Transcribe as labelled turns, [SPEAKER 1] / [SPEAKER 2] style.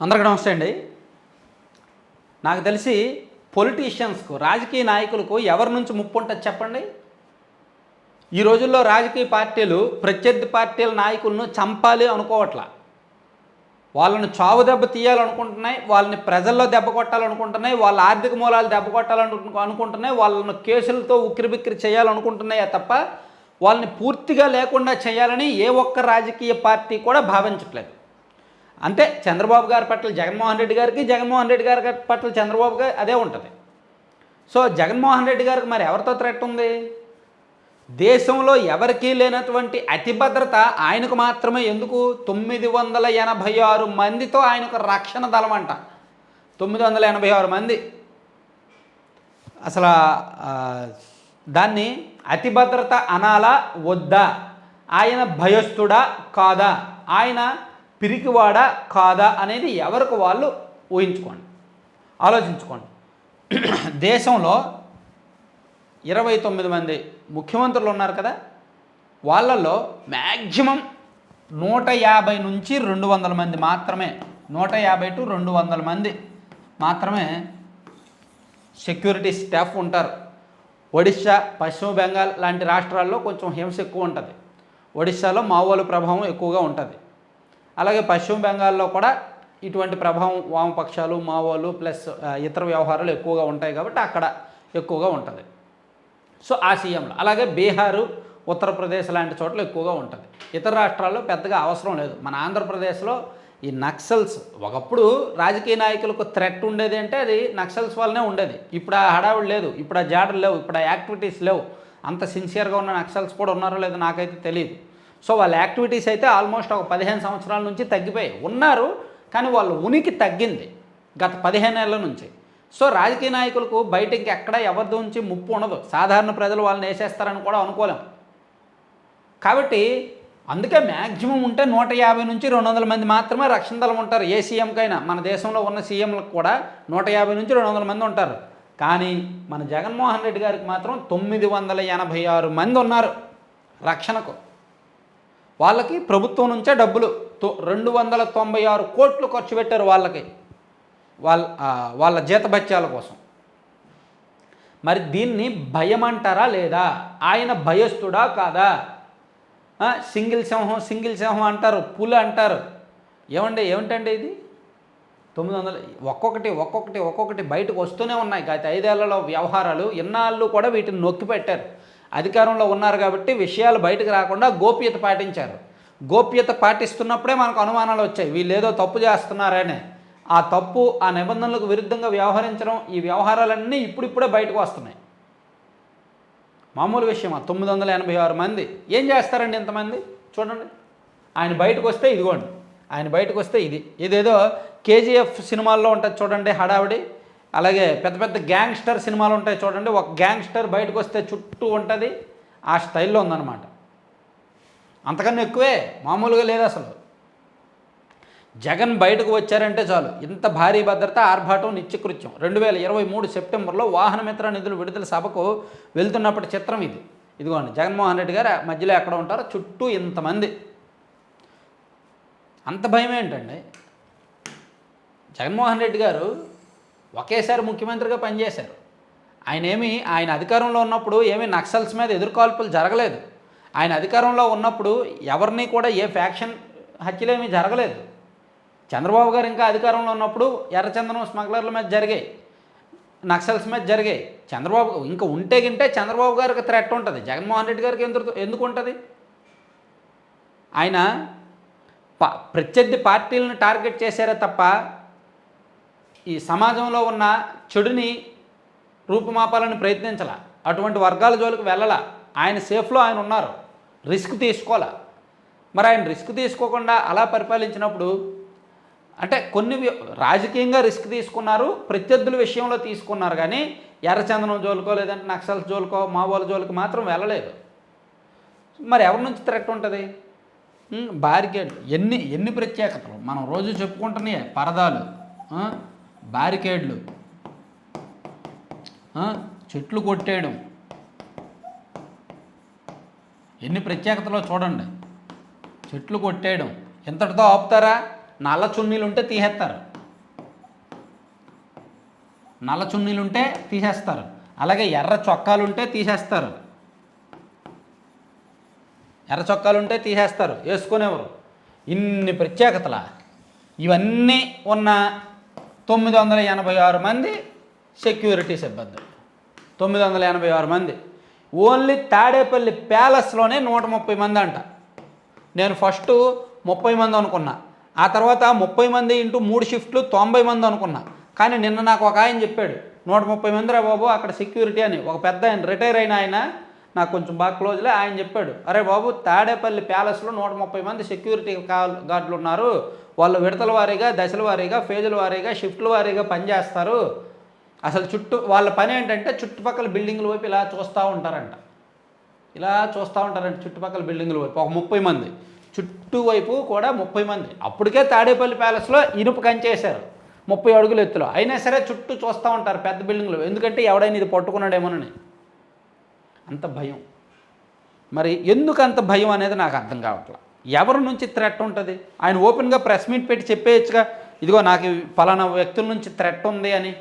[SPEAKER 1] అందరికీ నమస్తే అండి. నాకు తెలిసి పొలిటీషియన్స్కు రాజకీయ నాయకులకు ఎవరి నుంచి ముప్పు ఉంటుంది చెప్పండి? ఈ రోజుల్లో రాజకీయ పార్టీలు ప్రత్యర్థి పార్టీల నాయకులను చంపాలి అనుకోవట్లా. వాళ్ళని చావు దెబ్బ తీయాలనుకుంటున్నాయి వాళ్ళని ప్రజల్లో దెబ్బ కొట్టాలనుకుంటున్నాయి వాళ్ళ ఆర్థిక మూలాలు దెబ్బ కొట్టాలను అనుకుంటున్నాయి వాళ్ళని కేసులతో ఉక్కిరిబిక్కిరి చేయాలనుకుంటున్నాయే తప్ప వాళ్ళని పూర్తిగా లేకుండా చేయాలని ఏ ఒక్క రాజకీయ పార్టీ కూడా భావించట్లేదు. అంటే చంద్రబాబు గారి పట్ల జగన్మోహన్ రెడ్డి గారికి జగన్మోహన్ రెడ్డి గారి పట్ల చంద్రబాబు గారు అదే ఉంటుంది. సో జగన్మోహన్ రెడ్డి గారికి మరి ఎవరితో థ్రెట్ ఉంది? దేశంలో ఎవరికీ లేనటువంటి అతి భద్రత ఆయనకు మాత్రమే ఎందుకు? తొమ్మిది వందల ఎనభై ఆరు మందితో ఆయనకు రక్షణ దళం అంట. తొమ్మిది వందల ఎనభై ఆరు మంది. అసలు దాన్ని అతి భద్రత అనాలా వద్దా? ఆయన భయస్థుడా కాదా? ఆయన పిరికివాడా కాదా అనేది ఎవరికి వాళ్ళు ఊహించుకోండి. ఆలోచించుకోండి. దేశంలో ఇరవై తొమ్మిది మంది ముఖ్యమంత్రులు ఉన్నారు కదా వాళ్ళల్లో మ్యాక్సిమం నూట యాభై నుంచి రెండు వందల మంది మాత్రమే నూట యాభై టు రెండు వందల మంది మాత్రమే సెక్యూరిటీ స్టాఫ్ ఉంటారు. ఒడిశా పశ్చిమ బెంగాల్ లాంటి రాష్ట్రాల్లో కొంచెం హింస ఎక్కువ ఉంటుంది. ఒడిశాలో మావోల ప్రభావం ఎక్కువగా ఉంటుంది. అలాగే పశ్చిమ బెంగాల్లో కూడా ఇటువంటి ప్రభావం వామపక్షాలు మావోలు ప్లస్ ఇతర వ్యవహారాలు ఎక్కువగా ఉంటాయి కాబట్టి అక్కడ ఎక్కువగా ఉంటుంది. సో ఆ సీఎంలో. అలాగే బీహారు ఉత్తరప్రదేశ్ లాంటి చోట్ల ఎక్కువగా ఉంటుంది. ఇతర రాష్ట్రాల్లో పెద్దగా అవసరం లేదు. మన ఆంధ్రప్రదేశ్లో ఈ నక్సల్స్ ఒకప్పుడు రాజకీయ నాయకులకు థ్రెట్ ఉండేది అంటే అది నక్సల్స్ వల్లనే ఉండేది. ఇప్పుడు ఆ హడావిడి లేదు. ఇప్పుడు ఆ జాడలు లేవు. ఇప్పుడు ఆ యాక్టివిటీస్ లేవు. అంత సిన్సియర్గా ఉన్న నక్సల్స్ కూడా ఉన్నారో లేదో నాకైతే తెలియదు సో వాళ్ళ యాక్టివిటీస్ అయితే ఆల్మోస్ట్ ఒక పదిహేను సంవత్సరాల నుంచి తగ్గిపోయాయి. ఉన్నారు కానీ వాళ్ళ ఉనికి తగ్గింది గత పదిహేను ఏళ్ళ నుంచి. సో రాజకీయ నాయకులకు బయట ఇంకెక్కడ ఎవరి నుంచి ముప్పు ఉండదు. సాధారణ ప్రజలు వాళ్ళని వేసేస్తారని కూడా అనుకోలేం. కాబట్టి అందుకే మ్యాక్సిమం ఉంటే నూట యాభై నుంచి రెండు వందల మంది మాత్రమే రక్షణ దళం ఉంటారు. ఏ సీఎంకైనా మన దేశంలో ఉన్న సీఎంలకు కూడా నూట యాభై నుంచి రెండు వందల మంది ఉంటారు. కానీ మన జగన్మోహన్ రెడ్డి గారికి మాత్రం తొమ్మిది వందల ఎనభై ఆరు మంది ఉన్నారు రక్షణకు. వాళ్ళకి ప్రభుత్వం నుంచే డబ్బులు రెండు వందల తొంభై ఆరు కోట్లు ఖర్చు పెట్టారు వాళ్ళకి. వాళ్ళ వాళ్ళ జీతభత్యాల కోసం. మరి దీన్ని భయం అంటారా లేదా? ఆయన భయస్థుడా కాదా? సింగిల్ సింహం సింగిల్ సింహం అంటారు పులి అంటారు. ఏమండి ఏమిటండి ఇది? తొమ్మిది వందలు ఒక్కొక్కటి ఒక్కొక్కటి ఒక్కొక్కటి బయటకు వస్తూనే ఉన్నాయి. గత ఐదేళ్ళలో వ్యవహారాలు ఇన్నాళ్ళు కూడా వీటిని నొక్కి పెట్టారు అధికారంలో ఉన్నారు కాబట్టి విషయాలు బయటకు రాకుండా గోప్యత పాటించారు. గోప్యత పాటిస్తున్నప్పుడే మనకు అనుమానాలు వచ్చాయి. వీళ్ళు ఏదో తప్పు చేస్తున్నారనే. ఆ తప్పు ఆ నిబంధనలకు విరుద్ధంగా వ్యవహరించడం ఈ వ్యవహారాలన్నీ ఇప్పుడిప్పుడే బయటకు వస్తున్నాయి. మామూలు విషయమా? తొమ్మిది వందల ఎనభై ఆరు మంది. ఏం చేస్తారండి ఇంతమంది? చూడండి. ఆయన బయటకు వస్తే ఇదిగోండి. ఆయన బయటకు వస్తే ఇది. ఇదేదో కేజీఎఫ్ సినిమాల్లో ఉంటుంది చూడండి హడావిడి. అలాగే పెద్ద పెద్ద గ్యాంగ్స్టర్ సినిమాలు ఉంటాయి చూడండి. ఒక గ్యాంగ్స్టర్ బయటకు వస్తే చుట్టూ ఉంటుంది. ఆ స్టైల్లో ఉందన్నమాట. అంతకన్నా ఎక్కువే మామూలుగా లేదు అసలు. జగన్ బయటకు వచ్చారంటే చాలు. ఇంత భారీ భద్రత ఆర్భాటం నిత్యకృత్యం. రెండు వేల ఇరవై మూడు సెప్టెంబర్లో వాహనమిత్ర నిధులు విడుదల సభకు వెళ్తున్నప్పటి చిత్రం ఇది. ఇదిగోండి జగన్మోహన్ రెడ్డి గారు మధ్యలో ఎక్కడ ఉంటారో చుట్టూ ఇంతమంది. అంత భయం ఏంటండి జగన్మోహన్ రెడ్డి గారు ఒకేసారి ముఖ్యమంత్రిగా పనిచేశారు. ఆయన ఏమి ఆయన అధికారంలో ఉన్నప్పుడు ఏమీ నక్సల్స్ మీద ఎదుర్కాల్పులు జరగలేదు. ఆయన అధికారంలో ఉన్నప్పుడు ఎవరిని కూడా ఏ ఫ్యాక్షన్ హత్యలేమీ జరగలేదు. చంద్రబాబు గారు ఇంకా అధికారంలో ఉన్నప్పుడు ఎర్రచందనం స్మగ్లర్ల మీద జరిగాయి. నక్సల్స్ మీద జరిగాయి. చంద్రబాబు ఇంకా ఉంటే గింటే చంద్రబాబు గారికి థ్రెట్ ఉంటుంది. జగన్మోహన్ రెడ్డి గారికి ఎందుకు ఎందుకు ఉంటుంది? ఆయన ప ప్రత్యర్థి పార్టీలను టార్గెట్ చేశారే తప్ప ఈ సమాజంలో ఉన్న చెడుని రూపుమాపాలని ప్రయత్నించాల. అటువంటి వర్గాల జోలికి వెళ్ళాల. ఆయన సేఫ్లో ఆయన ఉన్నారు. రిస్క్ తీసుకోవాలా మరి ఆయన రిస్క్ తీసుకోకుండా అలా పరిపాలించినప్పుడు అంటే కొన్ని రాజకీయంగా రిస్క్ తీసుకున్నారు ప్రత్యర్థుల విషయంలో తీసుకున్నారు కానీ ఎర్రచందనం జోలుకో లేదంటే నక్సల్స్ జోలుకో మావోల జోలికి మాత్రం వెళ్ళలేదు. మరి ఎవరి నుంచి థ్రెట్ ఉంటుంది? ఉమ్, బారికేడ్ ఎన్ని ఎన్ని ప్రత్యేకతలు? మనం రోజు చెప్పుకుంటున్నాయి పరదాలు. బ్యారికేడ్లు బారికేడ్లు చెట్లు కొట్టేయడం. ఎన్ని ప్రత్యేకతలో చూడండి. చెట్లు కొట్టేయడం. ఇంతటితో ఆపుతారా? నల్ల చున్నీలు ఉంటే తీసేస్తారు. నల్ల చున్నీలు ఉంటే తీసేస్తారు. అలాగే ఎర్ర చొక్కాలు ఉంటే తీసేస్తారు. ఎర్ర చొక్కాలు ఉంటే తీసేస్తారు. వేసుకునేవారు. ఇన్ని ప్రత్యేకతల? ఇవన్నీ ఉన్న తొమ్మిది వందల ఎనభై ఆరు మంది సెక్యూరిటీ సిబ్బంది. తొమ్మిది వందల ఎనభై ఆరు మంది. ఓన్లీ తాడేపల్లి ప్యాలెస్లోనే నూట ముప్పై మంది అంట. నేను ఫస్ట్ ముప్పై మంది అనుకున్నా. ఆ తర్వాత ముప్పై మంది ఇంటూ మూడు షిఫ్ట్లు తొంభై మంది అనుకున్నా. కానీ నిన్న నాకు ఒక ఆయన చెప్పాడు నూట ముప్పై మంది రా బాబు అక్కడ సెక్యూరిటీ అని. ఒక పెద్ద ఆయన రిటైర్ అయిన ఆయన నాకు కొంచెం బాగా క్లోజ్లే ఆయన చెప్పాడు అరే బాబు తాడేపల్లి ప్యాలెస్లో నూట ముప్పై మంది సెక్యూరిటీ గా- గార్డులు ఉన్నారు. వాళ్ళు విడతల వారీగా దశల వారీగా ఫేజుల వారీగా షిఫ్ట్ల వారీగా పనిచేస్తారు. అసలు చుట్టూ వాళ్ళ పని ఏంటంటే చుట్టుపక్కల బిల్డింగ్ల వైపు ఇలా చూస్తూ ఉంటారంట. ఇలా చూస్తూ ఉంటారంట చుట్టుపక్కల బిల్డింగ్ల వైపు. ఒక ముప్పై మంది. చుట్టూ వైపు కూడా ముప్పై మంది. అప్పటికే తాడేపల్లి ప్యాలెస్లో ఇనుప కంచేశారు. ముప్పై అడుగుల ఎత్తులో. అయినా సరే చుట్టూ చూస్తూ ఉంటారు పెద్ద బిల్డింగ్లు. ఎందుకంటే ఎవడైనా ఇది పట్టుకున్నాడేమోనని. అంత భయం. మరి ఎందుకు అంత భయం అనేది నాకు అర్థం కావట్లే? ఎవరి నుంచి థ్రెట్ ఉంటుంది? ఆయన ఓపెన్గా ప్రెస్ మీట్ పెట్టి చెప్పేయచ్చుగా. ఇదిగో నాకు ఫలానా వ్యక్తుల నుంచి థ్రెట్ ఉంది అని.